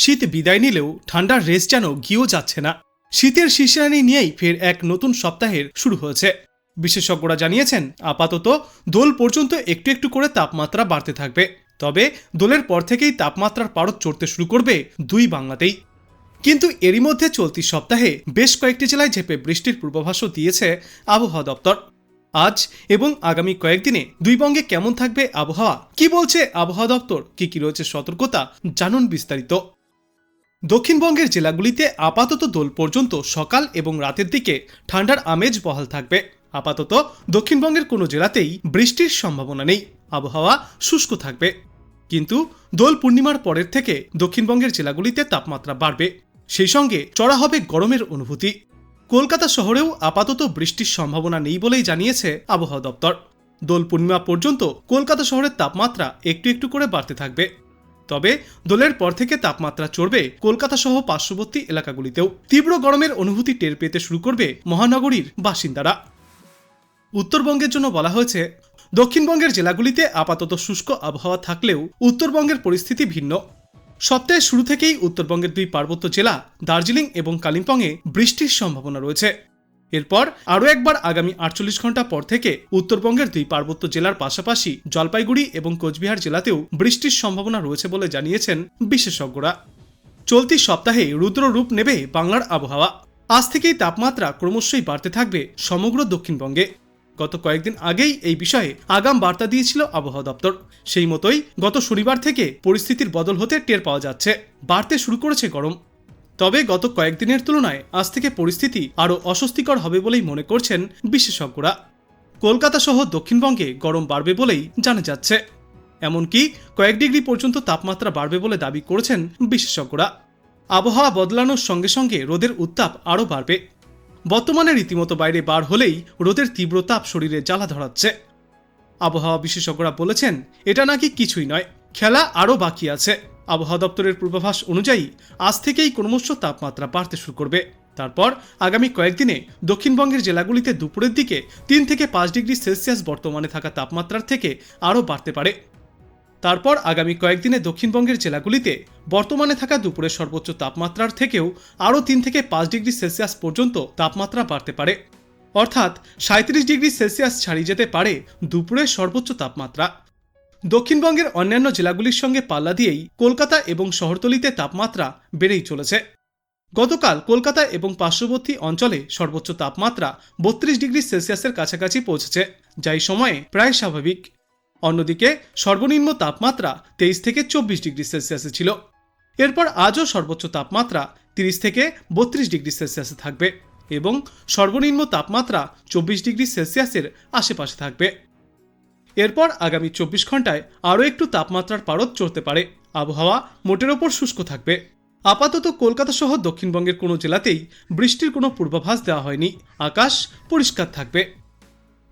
শীত বিদায় নিলেও ঠান্ডার রেস যেন গিয়েও যাচ্ছে না। শীতের শিশিরানি নিয়েই ফের এক নতুন সপ্তাহের শুরু হয়েছে। বিশেষজ্ঞরা জানিয়েছেন, আপাতত দোল পর্যন্ত একটু একটু করে তাপমাত্রা বাড়তে থাকবে। তবে দোলের পর থেকেই তাপমাত্রার পারদ চড়তে শুরু করবে দুই বাংলাতেই। কিন্তু এরই মধ্যে চলতি সপ্তাহে বেশ কয়েকটি জেলায় ঝেপে বৃষ্টির পূর্বাভাসও দিয়েছে আবহাওয়া দপ্তর। আজ এবং আগামী কয়েকদিনে দুই বঙ্গে কেমন থাকবে আবহাওয়া, কি বলছে আবহাওয়া দপ্তর, কি কি রয়েছে সতর্কতা, জানুন বিস্তারিত। দক্ষিণবঙ্গের জেলাগুলিতে আপাতত দোল পর্যন্ত সকাল এবং রাতের দিকে ঠান্ডার আমেজ বহাল থাকবে। আপাতত দক্ষিণবঙ্গের কোনো জেলাতেই বৃষ্টির সম্ভাবনা নেই। আবহাওয়া শুষ্ক থাকবে। কিন্তু দোল পূর্ণিমার পরের থেকে দক্ষিণবঙ্গের জেলাগুলিতে তাপমাত্রা বাড়বে। সেই সঙ্গে চড়া হবে গরমের অনুভূতি। কলকাতা শহরেও আপাতত বৃষ্টির সম্ভাবনা নেই বলেই জানিয়েছে আবহাওয়া দপ্তর। দোল পূর্ণিমা পর্যন্ত কলকাতা শহরের তাপমাত্রা একটু একটু করে বাড়তে থাকবে। তবে দোলের পর থেকে তাপমাত্রা চড়বে কলকাতা সহ পার্শ্ববর্তী এলাকাগুলিতেও। তীব্র গরমের অনুভূতি টের পেতে শুরু করবে মহানগরীর বাসিন্দারা। উত্তরবঙ্গের জন্য বলা হয়েছে, দক্ষিণবঙ্গের জেলাগুলিতে আপাতত শুষ্ক আবহাওয়া থাকলেও উত্তরবঙ্গের পরিস্থিতি ভিন্ন। সপ্তাহের শুরু থেকেই উত্তরবঙ্গের দুই পার্বত্য জেলা, দার্জিলিং এবং কালিম্পংয়ে বৃষ্টির সম্ভাবনা রয়েছে। এরপর আরও একবার আগামী আটচল্লিশ ঘণ্টা পর থেকে উত্তরবঙ্গের দুই পার্বত্য জেলার পাশাপাশি জলপাইগুড়ি এবং কোচবিহার জেলাতেও বৃষ্টির সম্ভাবনা রয়েছে বলে জানিয়েছেন বিশেষজ্ঞরা। চলতি সপ্তাহে রুদ্র রূপ নেবে বাংলার আবহাওয়া। আজ থেকেই তাপমাত্রা ক্রমশই বাড়তে থাকবে সমগ্র দক্ষিণবঙ্গে। গত কয়েকদিন আগেই এই বিষয়ে আগাম বার্তা দিয়েছিল আবহাওয়া দপ্তর। সেই মতোই গত শনিবার থেকে পরিস্থিতির বদল হতে টের পাওয়া যাচ্ছে। বাড়তে শুরু করেছে গরম। তবে গত কয়েকদিনের তুলনায় আজ থেকে পরিস্থিতি আরও অস্বস্তিকর হবে বলেই মনে করছেন বিশেষজ্ঞরা। কলকাতা সহ দক্ষিণবঙ্গে গরম বাড়বে বলেই জানা যাচ্ছে। এমনকি কয়েক ডিগ্রি পর্যন্ত তাপমাত্রা বাড়বে বলে দাবি করেছেন বিশেষজ্ঞরা। আবহাওয়া বদলানোর সঙ্গে সঙ্গে রোদের উত্তাপ আরও বাড়বে। বর্তমানে রীতিমতো বাইরে বার হলেই রোদের তীব্র তাপ শরীরে জ্বালা ধরাচ্ছে। আবহাওয়া বিশেষজ্ঞরা বলেছেন, এটা নাকি কিছুই নয়, খেলা আরও বাকি আছে। আবহাওয়া দপ্তরের পূর্বাভাস অনুযায়ী আজ থেকেই ক্রমশ তাপমাত্রা বাড়তে শুরু করবে। তারপর আগামী কয়েকদিনে দক্ষিণবঙ্গের জেলাগুলিতে দুপুরের দিকে তিন থেকে পাঁচ ডিগ্রি সেলসিয়াস বর্তমানে থাকা তাপমাত্রার থেকে আরও বাড়তে পারে। তারপর আগামী কয়েকদিনে দক্ষিণবঙ্গের জেলাগুলিতে বর্তমানে থাকা দুপুরের সর্বোচ্চ তাপমাত্রার থেকেও আরও তিন থেকে পাঁচ ডিগ্রি সেলসিয়াস পর্যন্ত তাপমাত্রা বাড়তে পারে। অর্থাৎ সাঁত্রিশ ডিগ্রি সেলসিয়াস ছাড়িয়ে যেতে পারে দুপুরের সর্বোচ্চ তাপমাত্রা। দক্ষিণবঙ্গের অন্যান্য জেলাগুলির সঙ্গে পাল্লা দিয়েই কলকাতা এবং শহরতলিতে তাপমাত্রা বেড়েই চলেছে। গতকাল কলকাতা এবং পার্শ্ববর্তী অঞ্চলে সর্বোচ্চ তাপমাত্রা বত্রিশ ডিগ্রি সেলসিয়াসের কাছাকাছি পৌঁছেছে যাই সময়ে প্রায় স্বাভাবিক। অন্যদিকে, সর্বনিম্ন তাপমাত্রা তেইশ থেকে চব্বিশ ডিগ্রি সেলসিয়াসে ছিল। এরপর আজও সর্বোচ্চ তাপমাত্রা তিরিশ থেকে বত্রিশ ডিগ্রি সেলসিয়াসে থাকবে এবং সর্বনিম্ন তাপমাত্রা চব্বিশ ডিগ্রি সেলসিয়াসের আশেপাশে থাকবে। এরপর আগামী চব্বিশ ঘন্টায় আরও একটু তাপমাত্রার পারদ চড়তে পারে। আবহাওয়া মোটের ওপর শুষ্ক থাকবে। আপাতত কলকাতা সহ দক্ষিণবঙ্গের কোনো জেলাতেই বৃষ্টির কোনো পূর্বাভাস দেওয়া হয়নি। আকাশ পরিষ্কার থাকবে।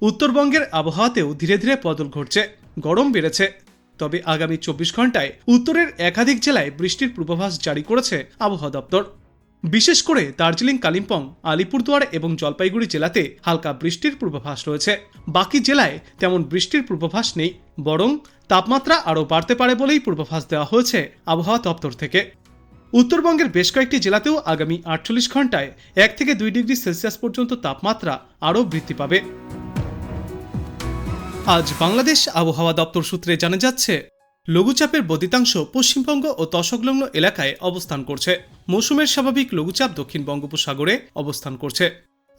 উত্তরবঙ্গের আবহাওয়াতেও ধীরে ধীরে বদল ঘটছে। গরম বেড়েছে। তবে আগামী চব্বিশ ঘন্টায় উত্তরের একাধিক জেলায় বৃষ্টির পূর্বাভাস জারি করেছে আবহাওয়া দপ্তর। বিশেষ করে দার্জিলিং, কালিম্পং, আলিপুরদুয়ার এবং জলপাইগুড়ি জেলাতে হালকা বৃষ্টির পূর্বাভাস রয়েছে। বাকি জেলায় তেমন বৃষ্টির পূর্বাভাস নেই, বরং তাপমাত্রা আরও বাড়তে পারে বলেই পূর্বাভাস দেওয়া হয়েছে আবহাওয়া দপ্তর থেকে। উত্তরবঙ্গের বেশ কয়েকটি জেলাতেও আগামী আটচল্লিশ ঘন্টায় এক থেকে দুই ডিগ্রি সেলসিয়াস পর্যন্ত তাপমাত্রা আরও বৃদ্ধি পাবে। আজ বাংলাদেশ আবহাওয়া দপ্তর সূত্রে জানা যাচ্ছে লঘুচাপের বদিতাংশ পশ্চিমবঙ্গ ও তসংলগ্ন এলাকায় অবস্থান করছে। মৌসুমের স্বাভাবিক লঘুচাপ দক্ষিণ বঙ্গোপসাগরে অবস্থান করছে।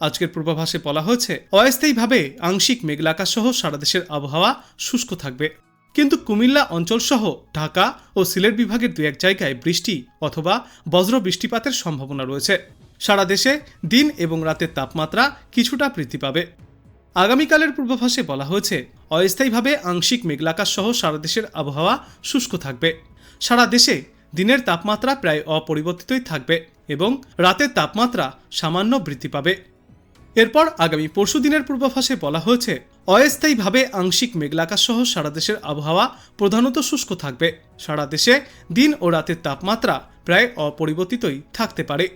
আজকের পূর্বাভাসে বলা হয়েছে, অস্থায়ীভাবে আংশিক মেঘলাকা সহ সারা দেশের আবহাওয়া শুষ্ক থাকবে। কিন্তু কুমিল্লা অঞ্চলসহ ঢাকা ও সিলেট বিভাগের দু এক জায়গায় বৃষ্টি অথবা বজ্র বৃষ্টিপাতের সম্ভাবনা রয়েছে। সারা দেশে দিন এবং রাতের তাপমাত্রা কিছুটা বৃদ্ধি পাবে। আগামীকালের পূর্বাভাসে বলা হয়েছে অস্থায়ীভাবে আংশিক মেঘলাকাশ সহ সারা দেশের আবহাওয়া শুষ্ক থাকবে। সারা দেশে দিনের তাপমাত্রা প্রায় অপরিবর্তিতই থাকবে এবং রাতের তাপমাত্রা সামান্য বৃদ্ধি পাবে। এরপর আগামী পরশু দিনের পূর্বাভাসে বলা হয়েছে, অস্থায়ীভাবে আংশিক মেঘলাকাশ সহ সারা দেশের আবহাওয়া প্রধানত শুষ্ক থাকবে। সারা দেশে দিন ও রাতের তাপমাত্রা প্রায় অপরিবর্তিতই থাকতে পারে।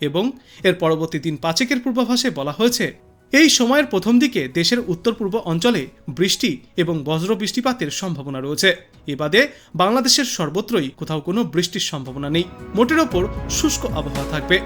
এবং এর পরবর্তী দিন পাঁচেকের পূর্বাভাসে বলা হয়েছে এই সময়ের প্রথম দিকে দেশের উত্তর পূর্ব অঞ্চলে বৃষ্টি এবং বজ্র বৃষ্টিপাতের সম্ভাবনা রয়েছে। এ বাদে বাংলাদেশের সর্বত্রই কোথাও কোনো বৃষ্টির সম্ভাবনা নেই। মোটের ওপর শুষ্ক আবহাওয়া থাকবে।